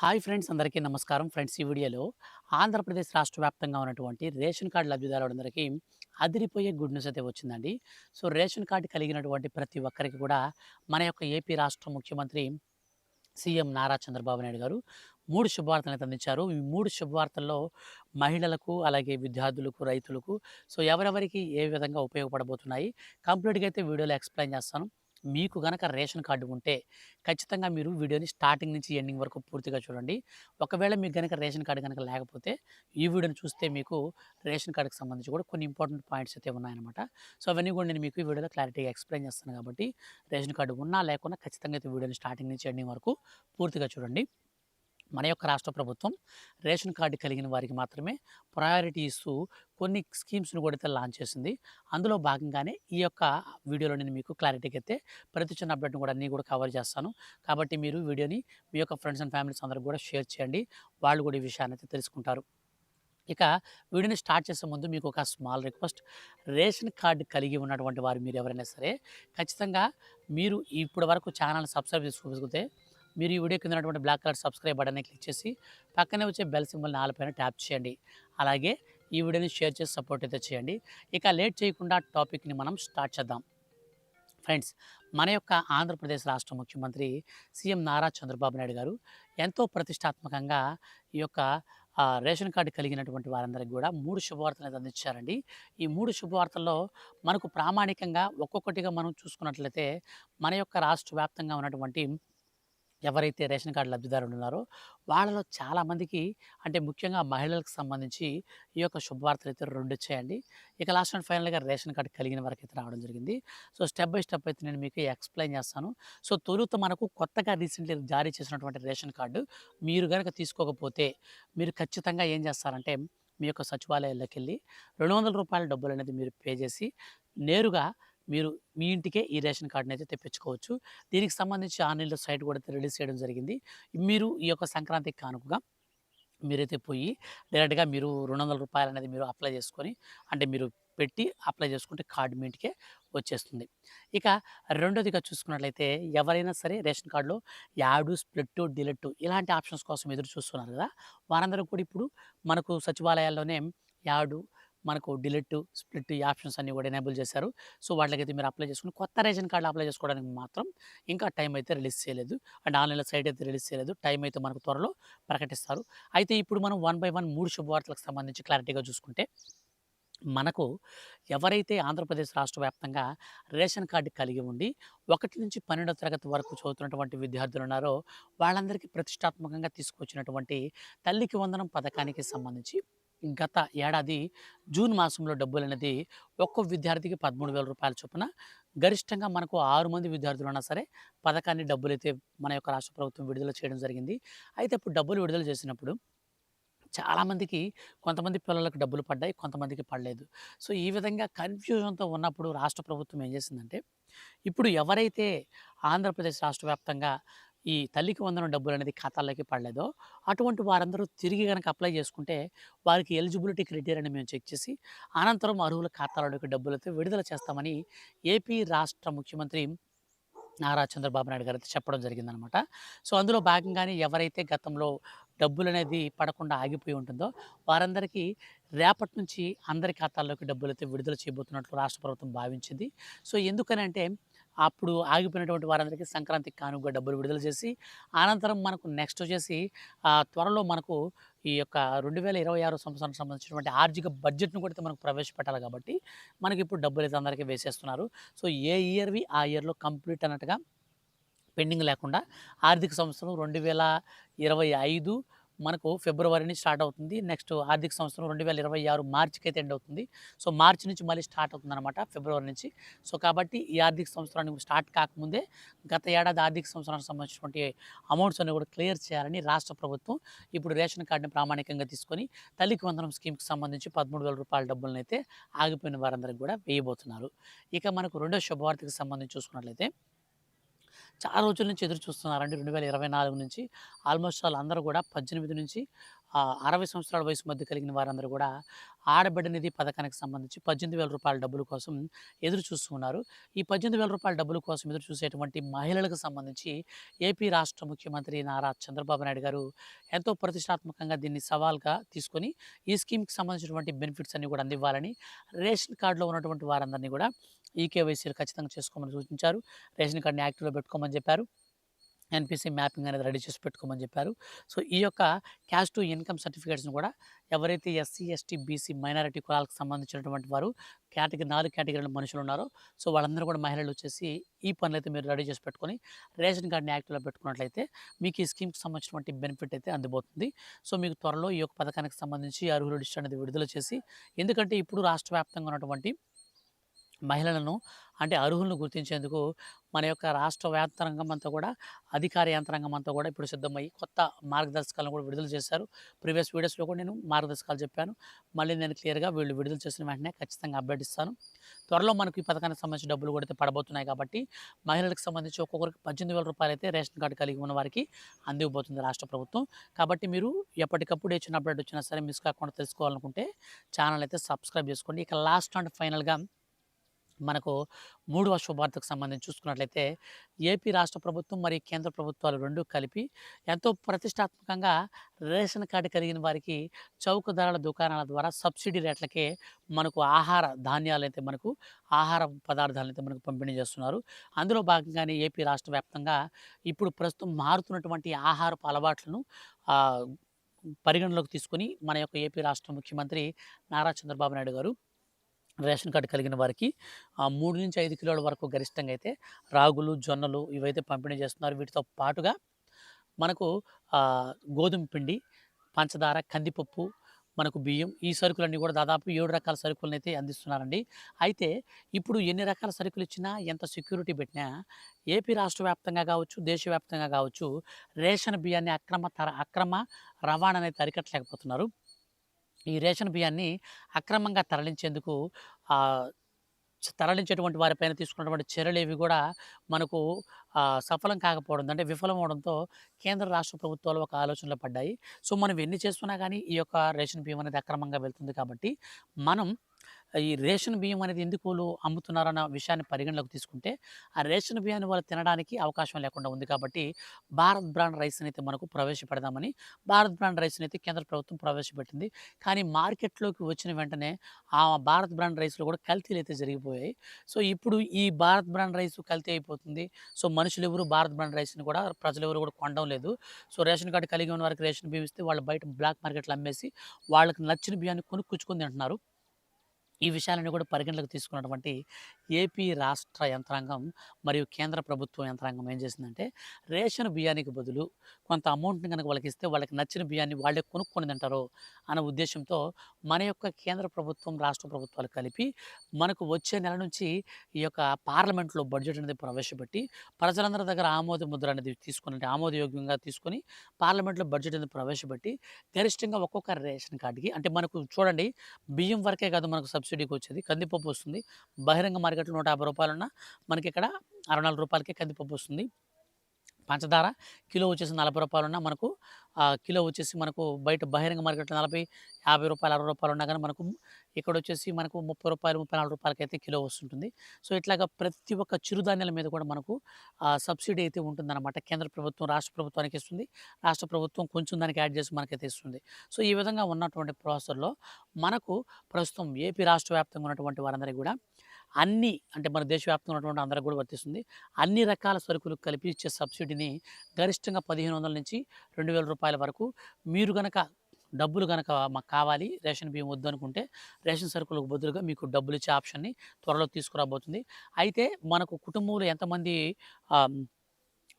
Hi friends అందరికీ నమస్కారం. Friends ఈ వీడియోలో ఆంధ్రప్రదేశ్ రాష్ట్ర వ్యాప్తంగా ఉన్నటువంటి రేషన్ కార్డు లబ్ధిదారులందరికీ అదిరిపోయే గుడ్ న్యూస్ అయితే వచ్చిందండి. సో రేషన్ కార్డు కలిగినటువంటి ప్రతి ఒక్కరికి కూడా మన యొక్క ఏపీ రాష్ట్ర ముఖ్యమంత్రి సీఎం నారా చంద్రబాబు నాయుడు గారు మూడు శుభవార్తలు అయితే అందించారు. ఈ మూడు శుభవార్తల్లో మహిళలకు అలాగే విద్యార్థులకు రైతులకు సో ఎవరెవరికి ఏ విధంగా ఉపయోగపడబోతున్నాయి కంప్లీట్గా అయితే వీడియోలో ఎక్స్ప్లెయిన్ చేస్తాను. మీకు కనుక రేషన్ కార్డు ఉంటే ఖచ్చితంగా మీరు వీడియోని స్టార్టింగ్ నుంచి ఎండింగ్ వరకు పూర్తిగా చూడండి. ఒకవేళ మీకు కనుక రేషన్ కార్డు కనుక లేకపోతే ఈ వీడియోని చూస్తే మీకు రేషన్ కార్డుకి సంబంధించి కూడా కొన్ని ఇంపార్టెంట్ పాయింట్స్ అయితే ఉన్నాయన్నమాట. సో అవన్నీ కూడా నేను మీకు ఈ వీడియోలో క్లారిటీగా ఎక్స్ప్లెయిన్ చేస్తాను కాబట్టి రేషన్ కార్డు ఉన్నా లేకున్నా ఖచ్చితంగా అయితే వీడియోని స్టార్టింగ్ నుంచి ఎండింగ్ వరకు పూర్తిగా చూడండి. మన యొక్క రాష్ట్ర ప్రభుత్వం రేషన్ కార్డు కలిగిన వారికి మాత్రమే ప్రయారిటీ ఇస్తూ కొన్ని స్కీమ్స్ను కూడా అయితే లాంచ్ చేసింది. అందులో భాగంగానే ఈ యొక్క వీడియోలో నేను మీకు క్లారిటీకి అయితే ప్రతి చిన్న అప్డేట్ని కూడా అన్నీ కూడా కవర్ చేస్తాను. కాబట్టి మీరు వీడియోని మీ యొక్క ఫ్రెండ్స్ అండ్ ఫ్యామిలీస్ అందరికి కూడా షేర్ చేయండి. వాళ్ళు కూడా ఈ విషయాన్ని అయితే తెలుసుకుంటారు. ఇక వీడియోని స్టార్ట్ చేసే ముందు మీకు ఒక స్మాల్ రిక్వెస్ట్. రేషన్ కార్డు కలిగి ఉన్నటువంటి వారు మీరు ఎవరైనా సరే ఖచ్చితంగా మీరు ఇప్పటి వరకు ఛానల్ సబ్స్క్రైబ్ చేసుకోగలిగితే మీరు ఈ వీడియో కింద ఉన్నటువంటి బ్లాక్ కలర్ సబ్స్క్రైబ్ బటన్ని క్లిక్ చేసి పక్కనే వచ్చే బెల్ సింబల్ నాలుపైన ట్యాప్ చేయండి. అలాగే ఈ వీడియోని షేర్ చేసి సపోర్ట్ అయితే చేయండి. ఇక లేట్ చేయకుండా టాపిక్ని మనం స్టార్ట్ చేద్దాం. ఫ్రెండ్స్ మన యొక్క ఆంధ్రప్రదేశ్ రాష్ట్ర ముఖ్యమంత్రి సీఎం నారా చంద్రబాబు నాయుడు గారు ఎంతో ప్రతిష్టాత్మకంగా ఈ యొక్క రేషన్ కార్డు కలిగినటువంటి వారందరికీ కూడా మూడు శుభవార్తలు అందించారండి. ఈ మూడు శుభవార్తల్లో మనకు ప్రామాణికంగా ఒక్కొక్కటిగా మనం చూసుకున్నట్లయితే మన యొక్క రాష్ట్ర వ్యాప్తంగా ఉన్నటువంటి ఎవరైతే రేషన్ కార్డు లబ్ధిదారులు ఉన్నారో వాళ్ళలో చాలామందికి అంటే ముఖ్యంగా మహిళలకు సంబంధించి ఈ యొక్క శుభవార్తలు అయితే రెండు వచ్చాయండి. ఇక లాస్ట్ అండ్ ఫైనల్గా రేషన్ కార్డు కలిగిన వరకు అయితే రావడం జరిగింది. సో స్టెప్ బై స్టెప్ అయితే నేను మీకు ఎక్స్ప్లెయిన్ చేస్తాను. సో తొలుత మనకు కొత్తగా రీసెంట్లీ జారీ చేసినటువంటి రేషన్ కార్డు మీరు కనుక తీసుకోకపోతే మీరు ఖచ్చితంగా ఏం చేస్తారంటే మీ యొక్క సచివాలయాల్లోకి వెళ్ళి రెండు వందల రూపాయల డబ్బులు అనేది మీరు పే చేసి నేరుగా మీరు మీ ఇంటికే ఈ రేషన్ కార్డుని అయితే తెప్పించుకోవచ్చు. దీనికి సంబంధించి ఆన్లైన్లో సైట్ కూడా అయితే రిలీజ్ చేయడం జరిగింది. మీరు ఈ యొక్క సంక్రాంతికి కానుకగా మీరైతే పోయి డైరెక్ట్గా మీరు రెండు వందల రూపాయలు అనేది మీరు అప్లై చేసుకొని అంటే మీరు పెట్టి అప్లై చేసుకుంటే కార్డు మీ ఇంటికే వచ్చేస్తుంది. ఇక రెండోదిగా చూసుకున్నట్లయితే ఎవరైనా సరే రేషన్ కార్డులో యాడు స్ప్లిట్ డిలెట్ ఇలాంటి ఆప్షన్స్ కోసం ఎదురు చూస్తున్నారు కదా! వారందరూ కూడా ఇప్పుడు మనకు సచివాలయాల్లోనే యాడు మనకు డిలీట్ స్ప్లిట్ ఈ ఆప్షన్స్ అన్నీ కూడా ఎనేబుల్ చేశారు. సో వాటికైతే మీరు అప్లై చేసుకుని కొత్త రేషన్ కార్డు అప్లై చేసుకోవడానికి మాత్రం ఇంకా టైం అయితే రిలీజ్ చేయలేదు. అండ్ ఆన్లైన్లో సైట్ అయితే రిలీజ్ చేయలేదు. టైం అయితే మనకు త్వరలో ప్రకటిస్తారు. అయితే ఇప్పుడు మనం వన్ బై వన్ మూడు శుభవార్తలకు సంబంధించి క్లారిటీగా చూసుకుంటే మనకు ఎవరైతే ఆంధ్రప్రదేశ్ రాష్ట్ర వ్యాప్తంగా రేషన్ కార్డు కలిగి ఉండి ఒకటి నుంచి పన్నెండో తరగతి వరకు చదువుతున్నటువంటి విద్యార్థులు ఉన్నారో వాళ్ళందరికీ ప్రతిష్టాత్మకంగా తీసుకొచ్చినటువంటి తల్లికి వందనం పథకానికి సంబంధించి గత ఏడాది జూన్ మాసంలో డబ్బులు అనేది ఒక్కో విద్యార్థికి పదమూడు వేల రూపాయల చొప్పున గరిష్టంగా మనకు ఆరు మంది విద్యార్థులు ఉన్నా సరే పథకాన్ని డబ్బులు అయితే మన యొక్క రాష్ట్ర ప్రభుత్వం విడుదల చేయడం జరిగింది. అయితే ఇప్పుడు డబ్బులు విడుదల చేసినప్పుడు చాలామందికి కొంతమంది పిల్లలకు డబ్బులు పడ్డాయి కొంతమందికి పడలేదు. సో ఈ విధంగా కన్ఫ్యూజన్తో ఉన్నప్పుడు రాష్ట్ర ప్రభుత్వం ఏం చేసిందంటే ఇప్పుడు ఎవరైతే ఆంధ్రప్రదేశ్ రాష్ట్ర వ్యాప్తంగా ఈ తల్లికి వందనం డబ్బులు అనేది ఖాతాల్లోకి పడలేదో అటువంటి వారందరూ తిరిగి కనుక అప్లై చేసుకుంటే వారికి ఎలిజిబిలిటీ క్రైటీరియాని మేము చెక్ చేసి అనంతరం అర్హుల ఖాతాలోకి డబ్బులతో విడుదల చేస్తామని ఏపీ రాష్ట్ర ముఖ్యమంత్రి నారా చంద్రబాబు నాయుడు గారు అయితే చెప్పడం జరిగిందనమాట. సో అందులో భాగంగానే ఎవరైతే గతంలో డబ్బులు అనేది పడకుండా ఆగిపోయి ఉంటుందో వారందరికీ రేపటి నుంచి అందరి ఖాతాల్లోకి డబ్బులు అయితే విడుదల చేయబోతున్నట్లు రాష్ట్ర ప్రభుత్వం భావించింది. సో ఎందుకని అంటే అప్పుడు ఆగిపోయినటువంటి వారందరికీ సంక్రాంతికి కానుక డబ్బులు విడుదల చేసి అనంతరం మనకు నెక్స్ట్ వచ్చేసి ఆ, త్వరలో మనకు ఈ యొక్క రెండు వేల ఇరవై ఆరు సంవత్సరానికి సంబంధించినటువంటి ఆర్థిక బడ్జెట్ను కూడా మనకు ప్రవేశపెట్టాలి కాబట్టి మనకి ఇప్పుడు డబ్బులు అయితే అందరికీ వేసేస్తున్నారు. సో ఏ ఇయర్వి ఆ ఇయర్లో కంప్లీట్ అన్నట్టుగా పెండింగ్ లేకుండా ఆర్థిక సంవత్సరం రెండు వేల ఇరవై ఐదు మనకు ఫిబ్రవరి నుంచి స్టార్ట్ అవుతుంది. నెక్స్ట్ ఆర్థిక సంవత్సరం రెండు వేల ఇరవై ఆరు మార్చికి అయితే ఎండ్ అవుతుంది. సో మార్చి నుంచి మళ్ళీ స్టార్ట్ అవుతుంది అనమాట ఫిబ్రవరి నుంచి. సో కాబట్టి ఈ ఆర్థిక సంవత్సరానికి స్టార్ట్ కాకముందే గత ఏడాది ఆర్థిక సంవత్సరానికి సంబంధించినటువంటి అమౌంట్స్ అన్ని కూడా క్లియర్ చేయాలని రాష్ట్ర ప్రభుత్వం ఇప్పుడు రేషన్ కార్డుని ప్రామాణికంగా తీసుకొని తల్లికి వందనం స్కీమ్కి సంబంధించి పదమూడు వేల రూపాయల డబ్బులను అయితే ఆగిపోయిన వారందరికీ కూడా వేయబోతున్నారు. ఇక మనకు రెండో శుభవార్తకి సంబంధించి చూసుకున్నట్లయితే చాలా రోజుల నుంచి ఎదురు చూస్తున్నారండి. 2024 నుంచి ఆల్మోస్ట్ వాళ్ళందరూ అందరూ కూడా 18 నుంచి అరవై సంవత్సరాల వయసు మధ్య కలిగిన వారందరూ కూడా ఆడబిడ్డ నిధి పథకానికి సంబంధించి పద్దెనిమిది వేల రూపాయల డబ్బుల కోసం ఎదురు చూస్తూ ఉన్నారు. ఈ రూ. 18,000 డబ్బుల కోసం ఎదురు చూసేటువంటి మహిళలకు సంబంధించి ఏపీ రాష్ట్ర ముఖ్యమంత్రి నారా చంద్రబాబు నాయుడు గారు ఎంతో ప్రతిష్టాత్మకంగా దీన్ని సవాల్‌గా తీసుకొని ఈ స్కీమ్‌కి సంబంధించినటువంటి బెనిఫిట్స్ అన్నీ కూడా అందివ్వాలని రేషన్ కార్డులో ఉన్నటువంటి వారందరినీ కూడా ఈకేవైసీలు ఖచ్చితంగా చేసుకోమని సూచించారు. రేషన్ కార్డ్‌ని యాక్టివ్‌లో పెట్టుకోమని చెప్పారు. ఎన్‌పీసీ మ్యాపింగ్ అనేది రెడీ చేసి పెట్టుకోమని చెప్పారు. సో, ఈ యొక్క క్యాష్ టు ఇన్‌కమ్ సర్టిఫికేట్స్‌ని కూడా ఎవరైతే ఎస్సీ, ఎస్టీ, బీసీ మైనారిటీ కులాలకు సంబంధించినటువంటి వారు కేటగిరీ నాలుగు కేటగిరీల మనుషులు ఉన్నారో సో, వాళ్ళందరూ కూడా మహిళలు వచ్చేసి ఈ పనులైతే మీరు రెడీ చేసి పెట్టుకొని రేషన్ కార్డ్‌ని యాక్టివ్‌లో పెట్టుకున్నట్లయితే మీకు ఈ స్కీమ్‌కి సంబంధించినటువంటి బెనిఫిట్ అయితే అందిపోతుంది. సో, మీకు త్వరలో ఈ యొక్క పథకానికి సంబంధించి అర్హుల లిస్ట్ అనేది విడుదల చేసి ఎందుకంటే ఇప్పుడు రాష్ట్ర వ్యాప్తంగా ఉన్నటువంటి మహిళలను అంటే అర్హులను గుర్తించేందుకు మన యొక్క రాష్ట్ర యంత్రాంగం అంతా కూడా అధికార యంత్రాంగం అంతా కూడా ఇప్పుడు సిద్ధమయ్యి కొత్త మార్గదర్శకాలను కూడా విడుదల చేశారు. ప్రీవియస్ వీడియోస్‌లో కూడా నేను మార్గదర్శకాలు చెప్పాను. మళ్ళీ నేను క్లియర్‌గా వీళ్ళు విడుదల చేసిన వెంటనే ఖచ్చితంగా అప్డేట్ ఇస్తాను. త్వరలో మనకు ఈ పథకానికి సంబంధించిన డబ్బులు కూడా అయితే పడబోతున్నాయి కాబట్టి మహిళలకు సంబంధించి ఒక్కొక్కరికి పద్దెనిమిది వేల రూపాయలు అయితే రేషన్ కార్డు కలిగి ఉన్న వారికి అందివ్వబోతుంది రాష్ట్ర ప్రభుత్వం. కాబట్టి మీరు ఎప్పటికప్పుడు ఏ చిన్న అప్డేట్ వచ్చినా సరే మిస్ కాకుండా తెలుసుకోవాలనుకుంటే ఛానల్ అయితే సబ్స్క్రైబ్ చేసుకోండి. ఇక లాస్ట్ అండ్ ఫైనల్‌గా మనకు మూడవ శుభార్తకు సంబంధించి చూసుకున్నట్లయితే ఏపీ రాష్ట్ర ప్రభుత్వం మరియు కేంద్ర ప్రభుత్వాలు రెండు కలిపి ఎంతో ప్రతిష్టాత్మకంగా రేషన్ కార్డు కలిగిన వారికి చౌక ధరల దుకాణాల ద్వారా సబ్సిడీ రేట్లకే మనకు ఆహార ధాన్యాలైతే మనకు ఆహార పదార్థాలనైతే మనకు పంపిణీ చేస్తున్నారు. అందులో భాగంగానే ఏపీ రాష్ట్ర వ్యాప్తంగా ఇప్పుడు ప్రస్తుతం మారుతున్నటువంటి ఆహారపు అలవాట్లను పరిగణలోకి తీసుకొని మన యొక్క ఏపీ రాష్ట్ర ముఖ్యమంత్రి నారా చంద్రబాబు నాయుడు గారు రేషన్ కార్డు కలిగిన వారికి మూడు నుంచి ఐదు కిలోల వరకు గరిష్టంగా అయితే రాగులు, జొన్నలు ఇవైతే పంపిణీ చేస్తున్నారు. వీటితో పాటుగా మనకు గోధుమ పిండి, పంచదార, కందిపప్పు, మనకు బియ్యం ఈ సరుకులన్నీ కూడా దాదాపు ఏడు రకాల సరుకులనైతే అందిస్తున్నారండి. అయితే ఇప్పుడు ఎన్ని రకాల సరుకులు ఇచ్చినా, ఎంత సెక్యూరిటీ పెట్టినా ఏపీ రాష్ట్ర వ్యాప్తంగా కావచ్చు, దేశవ్యాప్తంగా కావచ్చు రేషన్ బియ్యాన్ని అక్రమ తర అక్రమ రవాణా అనేది అరికట్టలేకపోతున్నారు. ఈ రేషన్ బియ్యాన్ని అక్రమంగా తరలించేందుకు తరలించేటువంటి వారిపైన తీసుకున్నటువంటి చర్యలు ఇవి కూడా మనకు సఫలం కాకపోవడం అంటే విఫలం అవడంతో కేంద్ర రాష్ట్ర ప్రభుత్వాలు ఒక ఆలోచనలో పడ్డాయి. సో, మనం ఎన్ని చేస్తున్నా కానీ ఈ యొక్క రేషన్ బియ్యం అనేది అక్రమంగా వెళ్తుంది కాబట్టి మనం ఈ రేషన్ బియ్యం అనేది ఎందుకు అమ్ముతున్నారన్న విషయాన్ని పరిగణలోకి తీసుకుంటే ఆ రేషన్ బియ్యాన్ని వాళ్ళు తినడానికి అవకాశం లేకుండా ఉంది కాబట్టి భారత్ బ్రాండ్ రైస్‌ని అయితే మనకు ప్రవేశపెడదామని భారత్ బ్రాండ్ రైస్‌ని అయితే కేంద్ర ప్రభుత్వం ప్రవేశపెట్టింది. కానీ మార్కెట్‌లోకి వచ్చిన వెంటనే ఆ భారత్ బ్రాండ్ రైస్‌లో కూడా కల్తీలు అయితే జరిగిపోయాయి. సో, ఇప్పుడు ఈ భారత్ బ్రాండ్ రైస్ కల్తీ అయిపోతుంది. సో, మనుషులు ఎవరు భారత్ బ్రాండ్ రైస్‌ని కూడా ప్రజలు ఎవరు కూడా కొనడం లేదు. సో, రేషన్ కార్డు కలిగి ఉన్న వారికి రేషన్ బియ్యం ఇస్తే వాళ్ళు బయట బ్లాక్ మార్కెట్‌లో అమ్మేసి వాళ్ళకి నచ్చిన బియ్యాన్ని కొనుక్కొచ్చుకొని తింటున్నారు. ఈ విషయాలన్నీ కూడా పరిగణలోకి తీసుకున్నటువంటి ఏపీ రాష్ట్ర యంత్రాంగం మరియు కేంద్ర ప్రభుత్వ యంత్రాంగం ఏం చేసిందంటే రేషన్ బియ్యానికి బదులు కొంత అమౌంట్‌ని గనక వాళ్ళకి ఇస్తే వాళ్ళకి నచ్చిన బియ్యాన్ని వాళ్ళే కొనుక్కొని తింటారు అన్న ఉద్దేశంతో మన యొక్క కేంద్ర ప్రభుత్వం, రాష్ట్ర ప్రభుత్వాలు కలిపి మనకు వచ్చే నెల నుంచి ఈ యొక్క పార్లమెంట్‌లో బడ్జెట్ అనేది ప్రవేశపెట్టి ప్రజలందరి దగ్గర ఆమోద ముద్ర అనేది తీసుకుని ఆమోదయోగ్యంగా తీసుకొని పార్లమెంట్‌లో బడ్జెట్ అనేది ప్రవేశపెట్టి గరిష్టంగా ఒక్కొక్క రేషన్ కార్డుకి అంటే మనకు చూడండి బియ్యం వరకే కాదు మనకు సబ్సిడీకి వచ్చేది. కందిపప్పు వస్తుంది. బహిరంగ మార్కెట్‌లో రూ. 150 ఉన్నా మనకిక్కడ రూ. 64కే కందిపప్పు వస్తుంది. పంచదార కిలో వచ్చేసి నలభై రూపాయలు ఉన్నా మనకు కిలో వచ్చేసి మనకు బయట బహిరంగ మార్కెట్‌లో నలభై యాభై రూపాయలు అరవై రూపాయలు ఉన్నా కానీ మనకు ఇక్కడ వచ్చేసి మనకు ముప్పై రూపాయలు ముప్పై నాలుగు రూపాయలకి అయితే కిలో వస్తుంటుంది. సో, ఇట్లాగా ప్రతి ఒక్క చిరుధాన్యాల మీద కూడా మనకు సబ్సిడీ అయితే ఉంటుందన్నమాట. కేంద్ర ప్రభుత్వం రాష్ట్ర ప్రభుత్వానికి ఇస్తుంది. రాష్ట్ర ప్రభుత్వం కొంచెం దానికి యాడ్ చేసి మనకైతే ఇస్తుంది. సో, ఈ విధంగా ఉన్నటువంటి ప్రాసెస్‌లో మనకు ప్రస్తుతం ఏపీ రాష్ట్ర వ్యాప్తంగా ఉన్నటువంటి వారందరికీ కూడా అన్ని అంటే మన దేశవ్యాప్తంగా ఉన్నటువంటి అందరికి కూడా వర్తిస్తుంది. అన్ని రకాల సరుకులు కలిపి ఇచ్చే సబ్సిడీని గరిష్టంగా పదిహేను వందల నుంచి రెండు వేల రూపాయల వరకు మీరు గనక డబ్బులు కనుక మాకు కావాలి రేషన్ బియ్యం వద్దనుకుంటే రేషన్ సరుకులకు బదులుగా మీకు డబ్బులు ఇచ్చే ఆప్షన్‌ని త్వరలో తీసుకురాబోతుంది. అయితే మనకు కుటుంబంలో ఎంతమంది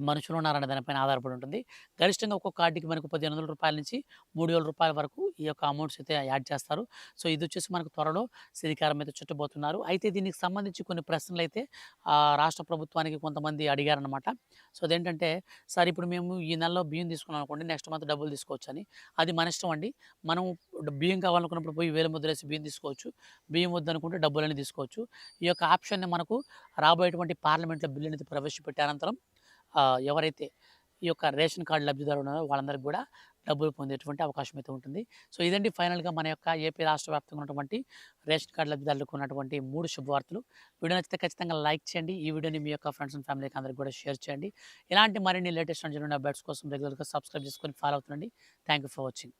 మనుషులు ఉన్నారనే దానిపైన ఆధారపడి ఉంటుంది. గరిష్టంగా ఒక్కొక్క కార్డుకి మనకు పదిహేను వందల రూపాయల నుంచి మూడు వేల రూపాయల వరకు ఈ యొక్క అమౌంట్స్ అయితే యాడ్ చేస్తారు. సో, ఇది వచ్చేసి మనకు త్వరలో శ్రీకారం అయితే చుట్టబోతున్నారు. అయితే దీనికి సంబంధించి కొన్ని ప్రశ్నలైతే అయితే రాష్ట్ర ప్రభుత్వానికి కొంతమంది అడిగారనమాట సో, అదేంటంటే సార్ ఇప్పుడు మేము ఈ నెలలో బియ్యం తీసుకున్నాం అనుకోండి నెక్స్ట్ మంత్ డబ్బులు తీసుకోవచ్చని. అది మన ఇష్టం అండి. మనం బియ్యం కావాలనుకున్నప్పుడు పోయి వేలు ముద్రేసి బియ్యం తీసుకోవచ్చు. బియ్యం వద్దనుకుంటే డబ్బులన్నీ తీసుకోవచ్చు. ఈ యొక్క ఆప్షన్‌ని మనకు రాబోయేటువంటి పార్లమెంట్‌లో బిల్లు అనేది ప్రవేశపెట్టే అనంతరం ఎవరైతే ఈ యొక్క రేషన్ కార్డు లబ్ధిదారు ఉన్నారో వాళ్ళందరికీ కూడా డబ్బులు పొందేటువంటి అవకాశం అయితే ఉంటుంది. సో, ఇదండి ఫైనల్‌గా మన యొక్క ఏపీ రాష్ట్ర వ్యాప్తంగా ఉన్నటువంటి రేషన్ కార్డు లబ్ధిదారులకు ఉన్నటువంటి మూడు శుభవార్తలు. వీడియో నచ్చితే ఖచ్చితంగా లైక్ చేయండి. ఈ వీడియోని మీ యొక్క ఫ్రెండ్స్ అండ్ ఫ్యామిలీకి అందరికీ కూడా షేర్ చేయండి. ఇలాంటి మరిన్ని లేటెస్ట్ అండ్ జెన్యూన్ అప్డేట్స్ కోసం రెగ్యులర్‌గా సబ్స్క్రైబ్ చేసుకొని follow అవుతుండండి. Thank you for watching.